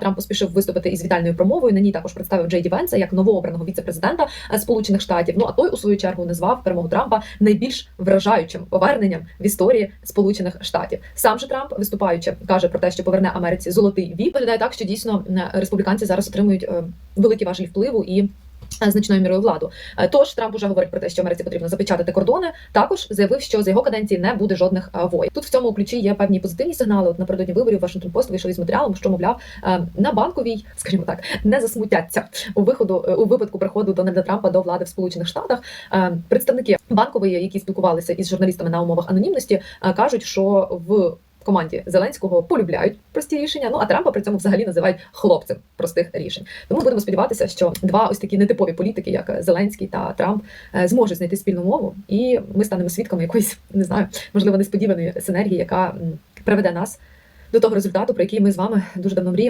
Трамп поспішив виступити із вітальною промовою. На ній також представив Джей Ді Венса як новообраного віце-президента е, Сполучених Штатів. Ну а той у свою чергу назвав перемогу Трампа найбільш вражаючим поверненням в історії Сполучених Штатів. Сам же Трамп, виступаючи, каже про те, що поверне Америці золотий вік. Виглядає так, що дійсно е, республіканці зараз отримують е, великі важелі впливу і. Е, Значною мірою владу. Е, Тож Трамп уже говорить про те, що Америці потрібно запечатати кордони. Також заявив, що за його каденції не буде жодних е, воїн. Тут в цьому ключі є певні позитивні сигнали. От напередодні виборів Вашингтон Пост вийшов із матеріалом, що мовляв на банковій, скажімо так, не засмутяться у виходу у випадку приходу Дональда Трампа до влади в Сполучених Штатах. Представники банкової, які спілкувалися із журналістами на умовах анонімності, кажуть, що в команді Зеленського полюбляють прості рішення. Ну а Трампа при цьому взагалі називають хлопцем простих рішень. Тому будемо сподіватися, що два ось такі нетипові політики, як Зеленський та Трамп, е, зможуть знайти спільну мову, і ми станемо свідками якоїсь не знаю, можливо, несподіваної синергії, яка приведе нас до того результату, про який ми з вами дуже давно мріємо.